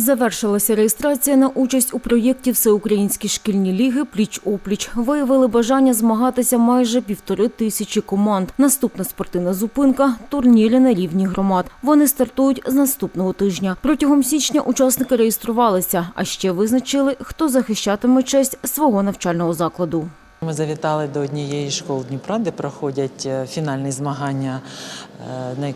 Завершилася реєстрація на участь у проєкті Всеукраїнські шкільні ліги Пліч-опліч. Виявили бажання змагатися майже півтори тисячі команд. Наступна спортивна зупинка турніри на рівні громад. Вони стартують з наступного тижня. Протягом січня учасники реєструвалися, а ще визначили, хто захищатиме честь свого навчального закладу. Ми завітали до однієї школи Дніпра, де проходять е, фінальні змагання е,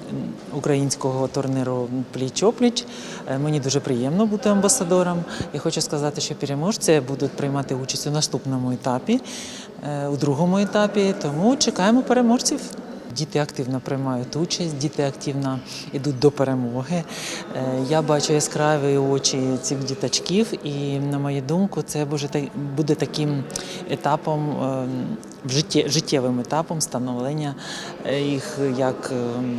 українського турніру Пліч-опліч. Е, Мені дуже приємно бути амбасадором. І хочу сказати, що переможці будуть приймати участь у наступному етапі, у другому етапі. Тому чекаємо переможців. Діти активно приймають участь, діти активно йдуть до перемоги. Е, Я бачу яскраві очі цих діточків, і на мою думку, це буде таким етапом е, житті, життєвим етапом становлення е, їх як. ем,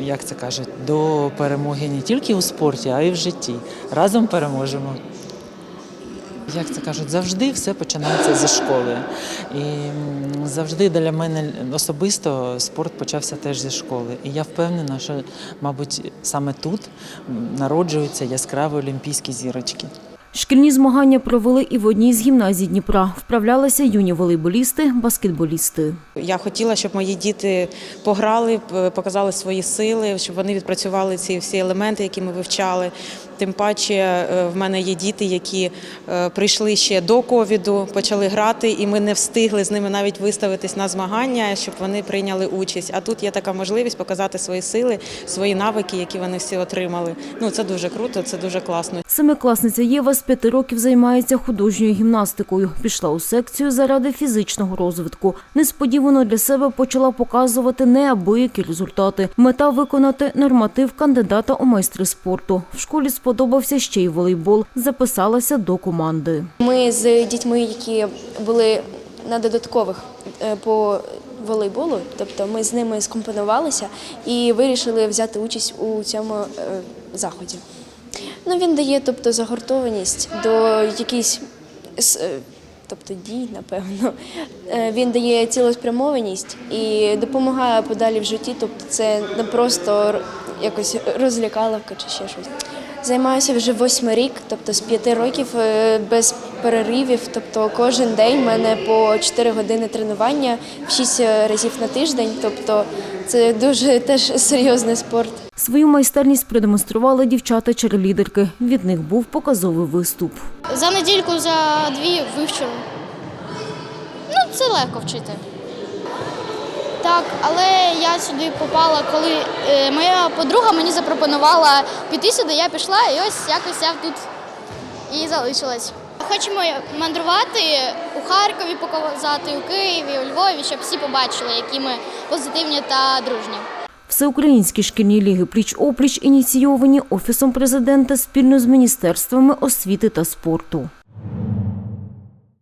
Як це кажуть, до перемоги не тільки у спорті, а й в житті. Разом переможемо. Як це кажуть, завжди все починається зі школи. І завжди для мене особисто спорт почався теж зі школи. І я впевнена, що, мабуть, саме тут народжуються яскраві олімпійські зірочки. Шкільні змагання провели і в одній з гімназій Дніпра. Вправлялися юні волейболісти, баскетболісти. Я хотіла, щоб мої діти пограли, показали свої сили, щоб вони відпрацювали ці всі елементи, які ми вивчали. Тим паче е, в мене є діти, які е, прийшли ще до ковіду, почали грати, і ми не встигли з ними навіть виставитись на змагання, щоб вони прийняли участь. А тут є така можливість показати свої сили, свої навики, які вони всі отримали. Ну це дуже круто, це дуже класно. Семикласниця Єва з п'яти років займається художньою гімнастикою. Пішла у секцію заради фізичного розвитку. Несподівано для себе почала показувати неабиякі результати. Мета виконати норматив кандидата у майстри спорту. В школі сподобався ще й волейбол. Записалася до команди. Ми з дітьми, які були на додаткових е, по волейболу, тобто ми з ними скомпонувалися і вирішили взяти участь у цьому е, заході. Ну, він дає тобто, загортованість до якихось е, тобто, дій, напевно. Е, Він дає цілеспрямованість і допомагає подалі в житті. Тобто це не просто якось розлякаловка чи ще щось. Займаюся вже восьмий рік, тобто з п'яти років е, без переривів. Тобто кожен день в мене по 4 години тренування в 6 разів на тиждень. Тобто це дуже теж серйозний спорт. Свою майстерність продемонстрували дівчата-черлідерки. Від них був показовий виступ. За недільку, за дві вивчили. Ну, це легко вчити. Так, але я сюди попала, коли е, моя подруга мені запропонувала піти сюди, я пішла і ось якось я тут і залишилась. Хочемо мандрувати у Харкові, показати у Києві, у Львові, щоб всі побачили, які ми позитивні та дружні. Всеукраїнські шкільні ліги пліч-опліч ініційовані Офісом президента спільно з міністерствами освіти та спорту.